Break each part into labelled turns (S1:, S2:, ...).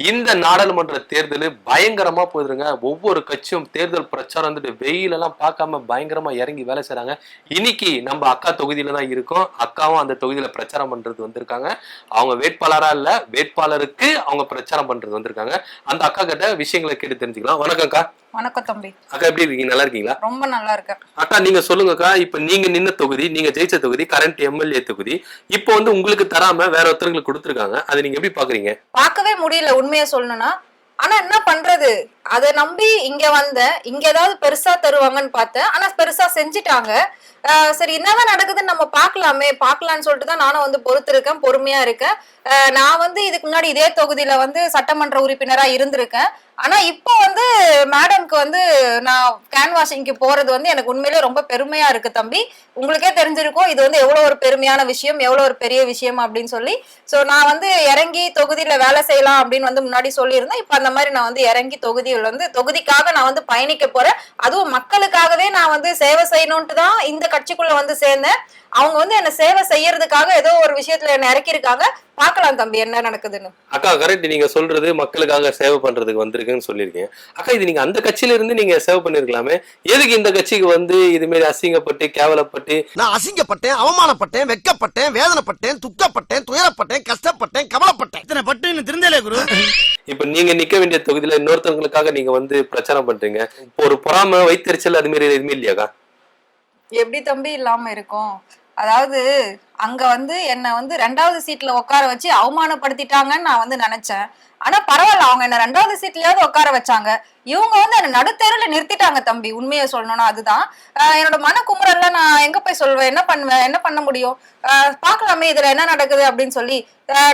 S1: இந்த நாடாளுமன்ற தேர்தல் பயங்கரமா போகுதுங்க ஒவ்வொரு கட்சியும் தேர்தல் பிரச்சாரம் வந்துட்டு வெயிலெல்லாம் பார்க்காம பயங்கரமா இறங்கி வேலை செய்றாங்க. இன்னைக்கு நம்ம அக்கா தொகுதியில தான் இருக்கோம். அக்காவும் அந்த தொகுதியில பிரச்சாரம் பண்றது வந்திருக்காங்க. அவங்க வேட்பாளரா இல்ல வேட்பாளருக்கு அவங்க பிரச்சாரம் பண்றது வந்திருக்காங்க. அந்த அக்கா கிட்ட விஷயங்களை கேட்டு தெரிஞ்சுக்கலாம். வணக்கம் அக்கா.
S2: வணக்கம் தம்பி.
S1: அக்கா எப்படி இருக்கீங்க? நல்லா இருக்கீங்களா?
S2: ரொம்ப நல்லா இருக்கேன்.
S1: அக்கா நீங்க சொல்லுங்கக்கா இப்ப நீங்க நின்ன தொகுதி நீங்க ஜெயிச்ச தொகுதி கரண்ட் எம்எல்ஏ தொகுதி இப்போ வந்து உங்களுக்கு தராம வேற ஒருத்தருக்கு கொடுத்துருக்காங்க. அதை நீங்க எப்படி பாக்குறீங்க?
S2: பார்க்கவே முடியல. உண்மையை சொல்லணும்னா ஆனா என்ன பண்றது? அதை நம்பி இங்க வந்தேன் இங்க ஏதாவது பெருசா தருவாங்கன்னு பார்த்தேன். ஆனா பெருசா செஞ்சுட்டாங்க. சரி என்னதான் நடக்குதுன்னு நம்ம பார்க்கலாமே. பார்க்கலான்னு சொல்லிட்டு தான் நானும் வந்து பொறுத்திருக்கேன் பொறுமையா இருக்கேன். நான் வந்து இதுக்கு முன்னாடி இதே தொகுதியில வந்து சட்டமன்ற உறுப்பினரா இருந்திருக்கேன். ஆனா இப்போ வந்து மேடம்க்கு வந்து நான் கேன்வாஷிங்க்கு போறது வந்து எனக்கு உண்மையிலேயே ரொம்ப பெருமையா இருக்கு தம்பி. உங்களுக்கே தெரிஞ்சிருக்கும் இது வந்து எவ்வளவு ஒரு பெருமையான விஷயம் எவ்வளவு ஒரு பெரிய விஷயம் அப்படின்னு சொல்லி. ஸோ நான் வந்து இறங்கி தொகுதியில வேலை செய்யலாம் அப்படின்னு வந்து முன்னாடி சொல்லியிருந்தேன். இப்போ அந்த மாதிரி நான் வந்து இறங்கி தொகுதி தொகுதியில் வந்து தொகுதிக்காக நான் வந்து பயணிக்க போறேன். அதுவும் மக்களுக்காகவே நான் வந்து சேவை செய்யணும்ட்டு தான் இந்த கட்சிக்குள்ள வந்து சேர்ந்தேன். அவங்க வந்து என்ன சேவை செய்யறதுக்காக ஏதோ ஒரு விஷயத்துல என்ன இறக்கியிருக்காங்க. பார்க்கலாம் தம்பி என்ன நடக்குதுன்னு.
S1: அக்கா கரெக்ட் நீங்க சொல்றது மக்களுக்காக சேவை பண்றதுக்கு வந்திருக்குன்னு சொல்லியிருக்கீங்க. அக்கா இது நீங்க அந்த கட்சியில இருந்து நீங்க சேவை பண்ணிருக்கலாமே? எதுக்கு இந்த கட்சிக்கு வந்து இது மாதிரி அசிங்கப்பட்டு கேவலப்பட்டு?
S3: நான் அசிங்கப்பட்டேன் அவமானப்பட்டேன் வெட்கப்பட்டேன் வேதனைப்பட்டேன் துக்கப்பட்டேன் துயரப்பட்டேன் கஷ்டப்பட்டேன் கவலைப்பட்டேன். இத்தனை பட்டு திருந்தலே குரு.
S1: இப்ப நீங்க நிக்க வேண்டிய தொகுதியில இன்னொருத்தவங்களுக்காக நீங்க வந்து பிரச்சாரம் பண்றீங்க. இப்போ ஒரு பொறாம வைத்தறிச்சல் அது மாதிரி எதுவுமே இல்லையாக்கா?
S2: எப்படி தம்பி இல்லாம இருக்கும்? அதாவது அங்க வந்து என்னை வந்து ரெண்டாவது சீட்ல உட்கார வச்சு அவமானப்படுத்திட்டாங்கன்னு நான் வந்து நினைச்சேன். ஆனா பரவாயில்ல அவங்க என்ன ரெண்டாவது சீட்லயாவது உட்கார வச்சாங்க. இவங்க வந்து என்ன நடுத்தெருல நிறுத்திட்டாங்க தம்பி. உண்மையை சொல்லணும்னா அதுதான். என்னோட மனக்குமுறல்ல நான் எங்க போய் சொல்வேன்? என்ன பண்ணுவேன்? என்ன பண்ண முடியும்? பாக்கலாமே பார்க்கலாமே இதுல என்ன நடக்குது அப்படின்னு சொல்லி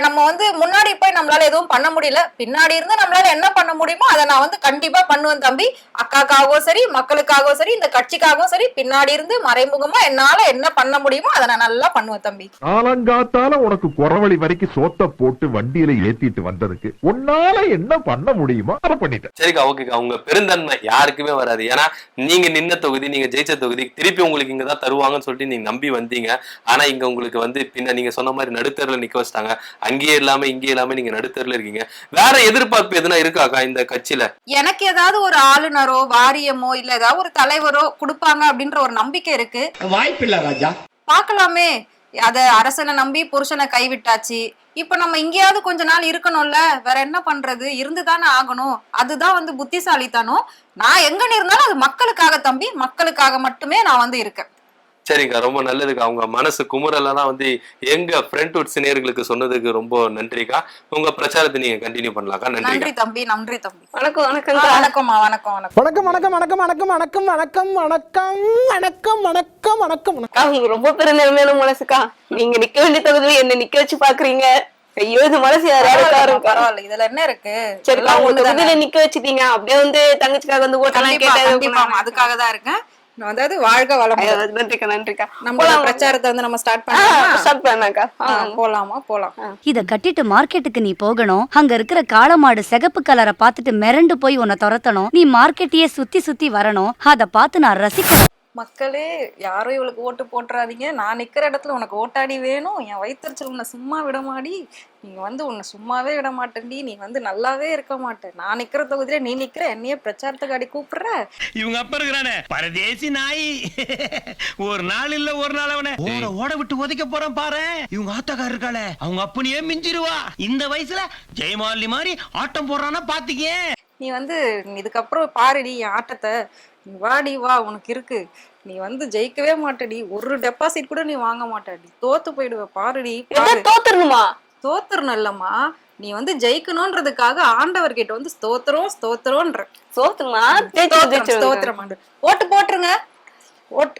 S2: நம்ம வந்து முன்னாடி போய் நம்மளால எதுவும் பண்ண முடியல. பின்னாடி இருந்து நம்மளால என்ன பண்ண முடியுமோ அதை நான் வந்து கண்டிப்பா பண்ணுவேன் தம்பி. அக்காக்காகவும் சரி மக்களுக்காகவும் சரி இந்த கட்சிக்காகவும் சரி பின்னாடி இருந்து மறைமுகமா என்னால என்ன பண்ண முடியுமோ அதை நான் நல்லா பண்ணுவேன் தம்பி.
S4: காலங்காத்தால உனக்கு குறவழி வரைக்கும் சோத்த போட்டு வண்டியில ஏத்திட்டு வந்ததுக்கு உன்னால என்ன பண்ண முடியுமோ அதை பண்ணிட்டேன்.
S1: சரிக்கா ஓகேக்கா உங்க பெருந்தன்மை யாருக்குமே வராது. ஏன்னா நீங்க நின்ன தொகுதி நீங்க ஜெயிச்ச தொகுதி திருப்பி உங்களுக்கு இங்க தான் தருவாங்கன்னு சொல்லிட்டு நீங்க நம்பி வந்தீங்க. ஆனா இங்க உங்களுக்கு வந்து பின்ன நீங்க சொன்ன மாதிரி நடுத்தரில் நிக்க வச்சிட்டாங்க. அங்கேயே இல்லாம இங்கே இல்லாம நீங்க நடுத்தரில் இருக்கீங்க. வேற எதிர்பார்ப்பு எதுனா இருக்காக்கா இந்த கட்சியில?
S2: எனக்கு ஏதாவது ஒரு ஆளுநரோ வாரியமோ இல்ல ஏதாவது ஒரு தலைவரோ கொடுப்பாங்க அப்படின்ற ஒரு நம்பிக்கை இருக்கு.
S3: வாய்ப்பில்ல ராஜா.
S2: பார்க்கலாமே. அத அரசனை நம்பி புருஷனை கைவிட்டாச்சு. இப்ப நம்ம இங்கேயாவது கொஞ்ச நாள் இருக்கணும்ல வேற என்ன பண்றது? இருந்துதானே ஆகணும். அதுதான் வந்து புத்திசாலித்தனம். நான் எங்க இருந்தாலும் அது மக்களுக்காக தம்பி மக்களுக்காக மட்டுமே நான் வந்து இருக்கேன்.
S1: சரிக்கா ரொம்ப நல்லதுக்கா உங்க மனசு குமுறலாம் வந்து எங்க ஃப்ரெண்ட் உட் நேயர்களுக்கு சொன்னதுக்கு ரொம்ப நன்றிக்கா உங்க பிரச்சாரத்தை நீங்க கண்டினியூ பண்ணலாம்க்கா
S2: நன்றி தம்பி நன்றி தம்பி
S5: வணக்கம் வணக்கம்
S2: வணக்கம் வணக்கம்
S6: வணக்கம் வணக்கம் வணக்கம் வணக்கம் வணக்கம் வணக்கம் வணக்கம் வணக்கம் வணக்கம் வணக்கம் வணக்கம்
S5: ரொம்ப பெருந்தன்மையான மனசுக்கா நீங்க நிக்க வேண்டிய தொகுதியில என்ன நிக்க வச்சு பாக்குறீங்க ஐயோ இது மனசு யாராவது
S2: பரவாயில்ல, இதுல என்ன இருக்கு
S5: சரிக்கா
S2: எல்லாம்
S5: உங்க
S2: ஒண்ணுதானே.
S5: தொகுதியில நிக்க வச்சுட்டீங்க அப்படியே வந்து தங்கச்சிக்காக வந்து
S2: கண்டிப்பா
S5: கேட்டது
S2: அதுக்காக தான் இருக்கேன் அதாவது வாழ்க வளம்
S5: நன்றிக்கா நன்றிக்கா.
S2: நம்மளோட பிரச்சாரத்தை வந்து நம்ம ஸ்டார்ட் பண்ணலாமா?
S5: ஸ்டார்ட் பண்ணாக்கா
S2: போலாமா? போலாம்.
S7: இத கட்டிட்டு மார்க்கெட்டுக்கு நீ போகணும். அங்க இருக்கிற காளமாடு சிகப்பு கலரை பார்த்துட்டு மிரண்டு போய் உன்னை துரத்தணும். நீ மார்க்கெட்டையே சுத்தி சுத்தி வரணும். அத பார்த்து நான் ரசிக்கணும்.
S2: மக்களே யாரும் இவளுக்கு ஓட்டு போட்டுறாதீங்க. நான் நிக்கிற இடத்துல உனக்கு ஓட்டாடி வேணும். என் வயிற்றுச்சல் உன்னை சும்மா விட மாடி நீ வந்து உன்னை சும்மாவே விட மாட்டேன்டி நீ வந்து நல்லாவே இருக்க மாட்டேன். நான் நிக்கிற தொகுதியில நீ நிக்கிற என்னையே பிரச்சாரத்துக்கு அடி கூப்பிடுற?
S8: இவங்க அப்ப இருக்கிறானே. பரதேசி நாய். ஒரு நாள் இல்ல ஒரு நாள் அவனை. ஓட ஓட விட்டு உதைக்க போறான் பாரு. இவங்க ஆத்தக்கார இருக்காளே. அவங்க அப்பனையே மிஞ்சிருவா. இந்த வயசுல ஜெயமாலினி மாதிரி ஆட்டம் போடுறானா பாத்துக்கே
S2: நீ வந்து இதுக்கப்புறம் பாருடி என் ஆட்டத்தை. நீ வாடி வா உனக்கு இருக்கு. நீ வந்து ஜெயிக்கவே மாட்டடி. ஒரு டெபாசிட் கூட நீ வாங்க மாட்டடி. தோத்து போயிடுவ பாருடி பாரு.
S5: தோத்துறணுமா
S2: இல்லம்மா. நீ வந்து ஜெயிக்கணும்ன்றதுக்காக ஆண்டவர்கிட்ட வந்து ஸ்தோத்திரம் ஸ்தோத்திரம்ன்ற. ஸ்தோத்திரம்? ஸ்தோத்திரம். ஓட்டு போட்டுருங்க. ஓட்டு